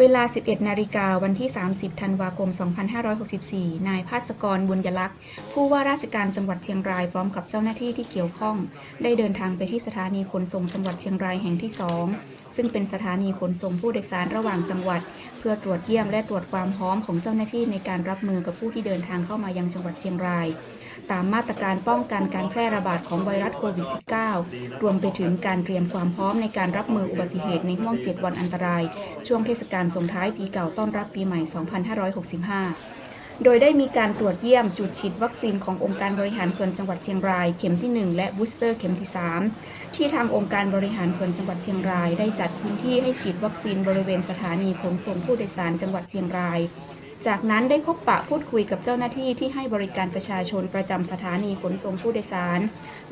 เวลา 11 นาฬิกาวันที่ 30 ธันวาคม 2564 นายภาสกร บุญยลักษณ์ ผู้ว่าราชการจังหวัดเชียงรายพร้อมกับเจ้าหน้าที่ที่เกี่ยวข้อง ได้เดินทางไปที่สถานีขนส่งจังหวัดเชียงรายแห่งที่ 2 ซึ่งเป็นสถานีขนส่งผู้โดยสารระหว่างจังหวัด เพื่อตรวจเยี่ยมและตรวจความพร้อมของเจ้าหน้าที่ในการรับมือกับผู้ที่เดินทางเข้ามายังจังหวัดเชียงราย ตามมาตรการป้องกันการแพร่ระบาดของไวรัสโควิด -19 รวมไปถึงการเตรียมความพร้อมในการรับมืออุบัติเหตุในห่วง 7 วันอันตราย ช่วงเทศกาลส่งท้ายปีเก่าต้อนรับปีใหม่ 2565 โดยได้มีการตรวจเยี่ยมจุดฉีดวัคซีนขององค์การบริหารส่วนจังหวัดเชียงรายเข็มที่ 1 และบูสเตอร์เข็มที่ 3 ที่ทางองค์การบริหารส่วนจังหวัดเชียงรายได้จัดพื้นที่ให้ฉีดวัคซีนบริเวณสถานีขนส่งผู้โดยสารจังหวัดเชียงราย จากนั้นได้พบปะพูดคุยกับเจ้าหน้าที่ที่ให้บริการประชาชนประจำสถานีขนส่งผู้โดยสาร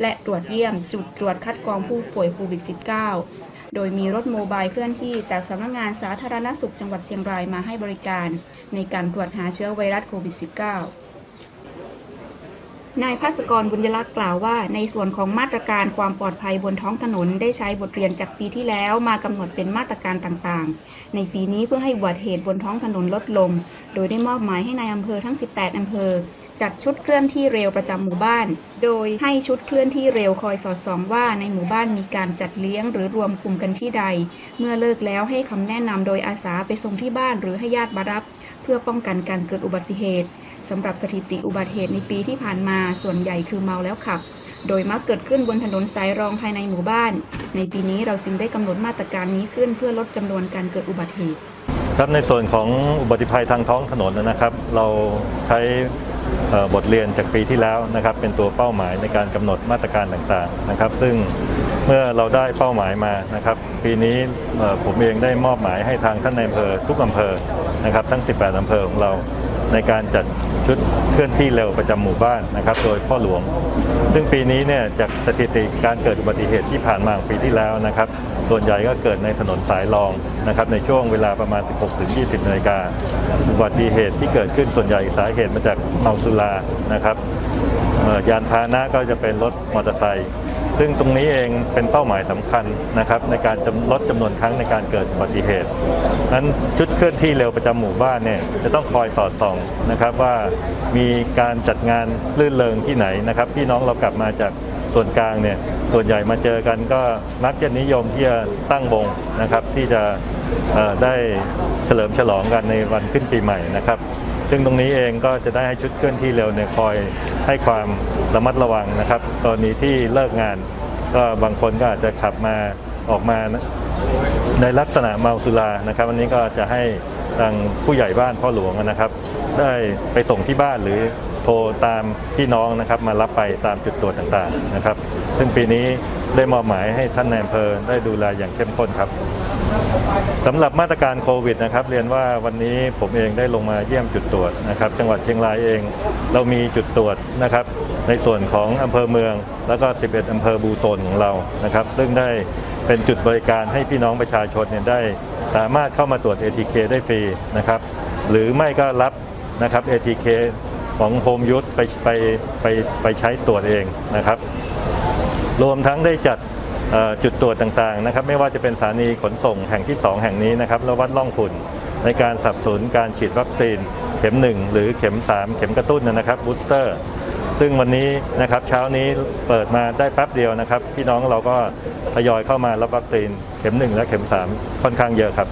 และตรวจเยี่ยมจุดตรวจคัดกรองผู้ป่วยโควิด -19 โดยมีรถโมบายเคลื่อนที่จากสำนักงานสาธารณสุขจังหวัดเชียงรายมาให้บริการ ในการตรวจหาเชื้อไวรัสโควิด -19 นายภาสกรบุญยลักษ์กล่าวว่า ในส่วนของมาตรการความปลอดภัยบนท้องถนนได้ใช้บทเรียนจากปีที่แล้วมากำหนดเป็นมาตรการต่างๆ ในปีนี้เพื่อให้อุบัติเหตุบนท้องถนนลดลง โดยได้มอบหมายให้ในายอำเภอทั้ง 18 อำเภอ จัดชุดเคลื่อนที่เร็วประจำหมู่บ้าน โดยให้ชุดเคลื่อนที่เร็วคอยสอดส่องว่าในหมู่บ้านมีการจัดเลี้ยงหรือรวมกลุ่มกันที่ใด เมื่อเลิกแล้วให้คำแนะนำโดยอาสาไปส่งที่บ้านหรือให้ญาติมารับ เพื่อป้องกันการเกิดอุบัติเหตุสำหรับสถิติอุบัติเหตุในปีที่ผ่านมาส่วนใหญ่คือเมาแล้วขับ โดยมักเกิดขึ้นบนถนนสายรองภายในหมู่บ้าน ในปีนี้เราจึงได้กำหนดมาตรการนี้ขึ้นเพื่อลดจำนวนการเกิดอุบัติเหตุ ครับในส่วนของอุบัติภัยทางท้องถนนนะครับ เราใช้ บทเรียนจากปีที่แล้วนะครับ เป็นตัวเป้าหมายในการกำหนดมาตรการต่างๆนะครับ ซึ่งเมื่อเราได้เป้าหมายมานะครับ ปีนี้ผมเองได้มอบหมายให้ทางท่านในายอำเภอทุกอำเภอนะครับ ทั้ง 18อำเภอของเราในการจัด ชุดเคลื่อนที่เร็วประจำหมู่บ้านนะครับ โดยพ่อหลวง ซึ่งปีนี้เนี่ยจากสถิติการเกิดอุบัติเหตุที่ผ่านมาปีที่แล้วนะครับ ส่วนใหญ่ก็เกิดในถนนสายรองนะครับในช่วงเวลาประมาณ 16-20นาฬิกาอุบัติเหตุที่เกิดขึ้นส่วนใหญ่สาเหตุมาจากเมาสุรานะครับยานพาหนะก็จะเป็นรถมอเตอร์ไซค์ ซึ่งตรงนี้เองเป็นเป้าหมายสำคัญนะครับในการจำลดจำนวนครั้งในการเกิดอุบัติเหตุนั้นชุดเคลื่อนที่เร็วประจำหมู่บ้านเนี่ยจะต้องคอยสอดส่องนะครับว่ามีการจัดงานลื่นเริงที่ไหนนะครับพี่น้องเรากลับมาจากส่วนกลางเนี่ยส่วนใหญ่มาเจอกันก็มักจะนิยมที่จะตั้งวงนะครับที่จะได้เฉลิมฉลองกันในวันขึ้นปีใหม่นะครับ ซึ่งตรงนี้เองก็จะได้ให้ชุดเคลื่อนที่เร็วเนี่ยคอยให้ความระมัดระวังนะครับกรณีที่เลิกงาน ก็บางคนก็อาจจะขับมาออกมาในลักษณะเมาสุรานะครับวันนี้ก็จะให้ทางผู้ใหญ่บ้านพ่อหลวงนะครับ ได้ไปส่งที่บ้านหรือ โทรตามพี่น้องนะครับมารับไปตามจุดตรวจต่างๆนะครับ ซึ่งปีนี้ได้มอบหมายให้ท่านนายอำเภอได้ดูแลอย่างเข้มข้นครับสำหรับมาตรการโควิดนะครับเรียนว่าวันนี้ผมเองได้ลงมาเยี่ยมจุดตรวจนะครับ จังหวัดเชียงรายเอง เรามีจุดตรวจนะครับ ในส่วนของอำเภอเมือง แล้วก็ 11 อำเภอบูโซนของเรานะครับ ซึ่งได้เป็นจุดบริการให้พี่น้องประชาชนเนี่ยได้ สามารถเข้ามาตรวจ ATK ได้ฟรีนะครับ หรือไม่ก็รับนะครับ ATK ของ Home Use ไปไปไปไปใช้ตรวจเองนะครับ รวมทั้งได้จัดจุดตรวจต่างๆนะครับ ไม่ว่าจะเป็นสถานีขนส่งแห่งที่ 2 แห่งนี้นะครับแล้ววัดล่องฝุ่นในการสับสนุนการฉีดวัคซีน เข็ม 1 หรือเข็ม 3 เข็มกระตุ้นนะครับบูสเตอร์ซึ่งวันนี้นะครับเช้านี้เปิดมาได้แป๊บเดียวนะครับ พี่น้องเราก็ทยอยเข้ามารับวัคซีนเข็ม 1 และเข็ม 3 ค่อนข้างเยอะครับ